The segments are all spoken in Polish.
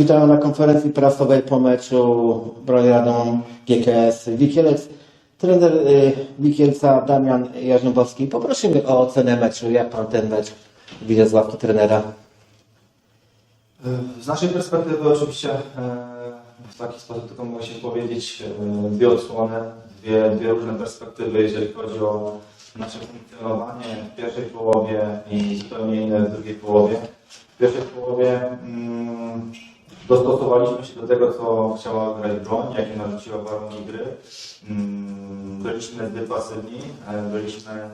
Witam na konferencji prasowej po meczu Brojadą GKS Wikielec. Trener y, Wikielca Damian Jarzębowski. Poprosimy o ocenę meczu. Jak pan ten mecz widzi z ławki trenera? Z naszej perspektywy oczywiście e, w taki sposób tylko mogę się powiedzieć dwie odsłony, dwie, dwie różne perspektywy, jeżeli chodzi o nasze funkcjonowanie w pierwszej połowie i zupełnie inne w drugiej połowie. W pierwszej połowie mm, dostosowaliśmy się do tego, co chciała grać broń, jakie narzuciła warunki gry. Mm, byliśmy zbyt pasywni, e, byliśmy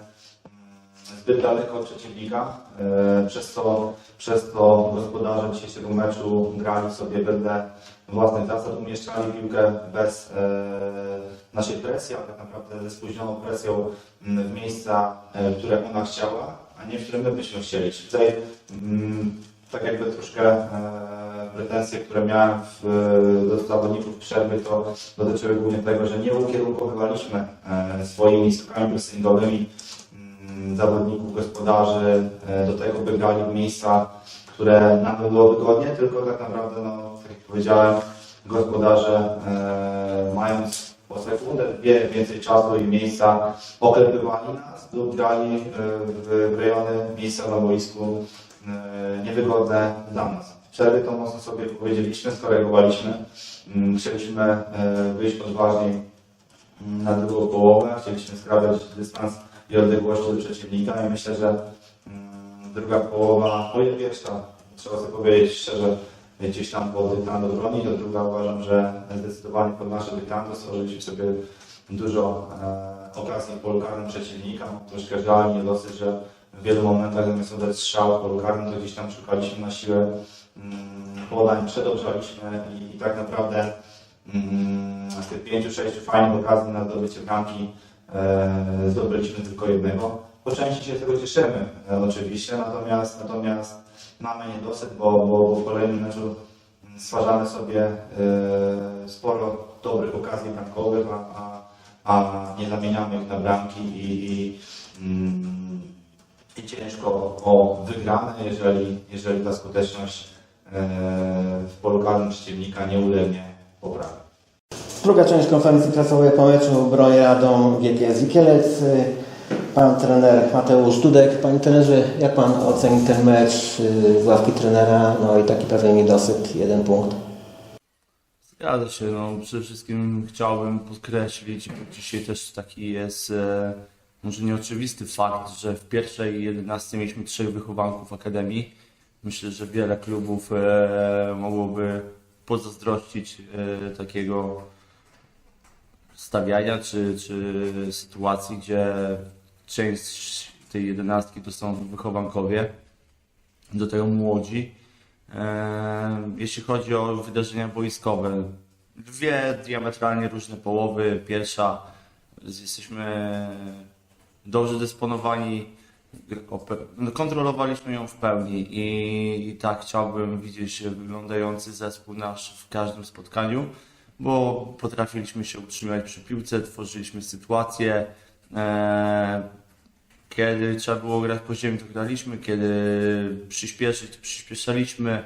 zbyt daleko od przeciwnika, e, przez co, przez co gospodarze dzisiejszego meczu grali sobie wedle własnych zasad, umieszczali piłkę bez e, naszej presji, a tak naprawdę ze spóźnioną presją m, w miejsca, które ona chciała, a nie w którym my byśmy chcieli. Czyli tutaj mm, tak jakby troszkę e, pretensje, które miałem w, do zawodników przerwy, to dotyczyły głównie tego, że nie ukierunkowywaliśmy e, swoimi skokami pressingowymi mm, zawodników, gospodarzy e, do tego, by grali w miejsca, które nam by było wygodnie, tylko tak naprawdę, no, tak jak powiedziałem, gospodarze e, mając po sekundę, dwie więcej czasu i miejsca oklepywali nas lub grali e, w rejony, miejsca na boisku e, niewygodne dla nas. W przerwie to mocno sobie powiedzieliśmy, skorygowaliśmy. Mm, Chcieliśmy e, wyjść odważniej mm, na drugą połowę, chcieliśmy skrawiać dystans i odległości do przeciwnika i myślę, że mm, druga połowa, o pierwsza, trzeba sobie powiedzieć szczerze, gdzieś tam pod dyktando broni, to druga uważam, że zdecydowanie pod nasze dyktando stworzyliśmy sobie dużo e, okazji w polu karnym przeciwnika. Troszkę żal, nie dosyć, że w wielu momentach zamiast oddać strzał polu to gdzieś tam szukaliśmy na siłę mm, podań, przedobrzaliśmy i, tak naprawdę mm, z tych pięciu, sześciu fajnych okazji na zdobycie bramki e, zdobyliśmy tylko jednego. Po części się tego cieszymy e, oczywiście, natomiast, natomiast mamy niedosyt, bo, bo, bo w kolejnym meczu mm, stwarzamy sobie e, sporo dobrych okazji bramkowych, a, a, a nie zamieniamy ich na bramki i, i, mm, i ciężko o wygrane, jeżeli, jeżeli ta skuteczność e, w polu karnym przeciwnika nie ulegnie poprawie. Druga część konferencji prasowej po meczu Brojadą GKS Wikielec. Y, Pan trener Mateusz Dudek. Panie trenerze, jak pan oceni ten mecz y, z ławki trenera? No i taki pewien niedosyt, jeden punkt. Zgadza się, no przede wszystkim chciałbym podkreślić, bo dzisiaj też taki jest e, może nieoczywisty fakt, że w pierwszej 11 mieliśmy trzech wychowanków Akademii. Myślę, że wiele klubów e, mogłoby pozazdrościć e, takiego stawiania czy, czy sytuacji, gdzie część tej jedenastki to są wychowankowie, do tego młodzi. E, Jeśli chodzi o wydarzenia boiskowe, dwie diametralnie różne połowy. Pierwsza, jesteśmy dobrze dysponowani, no, kontrolowaliśmy ją w pełni i, tak chciałbym widzieć wyglądający zespół nasz w każdym spotkaniu, bo potrafiliśmy się utrzymać przy piłce, tworzyliśmy sytuacje. Kiedy trzeba było grać po ziemi, to graliśmy, kiedy przyspieszyć, to przyspieszaliśmy.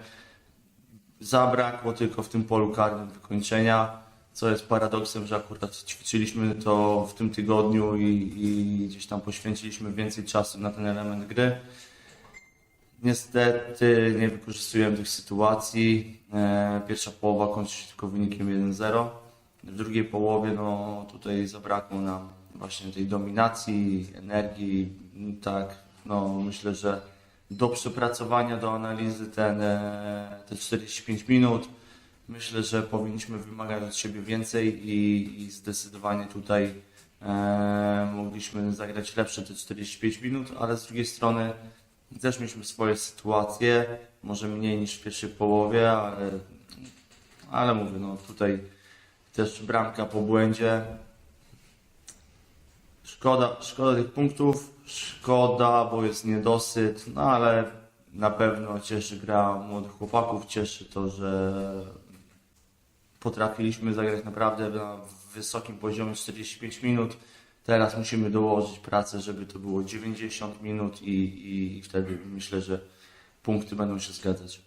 Zabrakło tylko w tym polu karnym wykończenia, co jest paradoksem, że akurat ćwiczyliśmy to w tym tygodniu i, i gdzieś tam poświęciliśmy więcej czasu na ten element gry. Niestety nie wykorzystujemy tych sytuacji. E, Pierwsza połowa kończy się tylko wynikiem 1-0. W drugiej połowie no, tutaj zabrakło nam właśnie tej dominacji, energii. Tak, no, myślę, że do przepracowania, do analizy ten, e, te 45 minut. Myślę, że powinniśmy wymagać od siebie więcej i, i zdecydowanie tutaj e, mogliśmy zagrać lepsze te 45 minut, ale z drugiej strony też mieliśmy swoje sytuacje, może mniej niż w pierwszej połowie, ale, ale mówię, no tutaj też bramka po błędzie. Szkoda, szkoda tych punktów, szkoda, bo jest niedosyt, no ale na pewno cieszy gra młodych chłopaków, cieszy to, że potrafiliśmy zagrać naprawdę na wysokim poziomie 45 minut. Teraz musimy dołożyć pracę, żeby to było 90 minut i, i, i wtedy myślę, że punkty będą się zgadzać.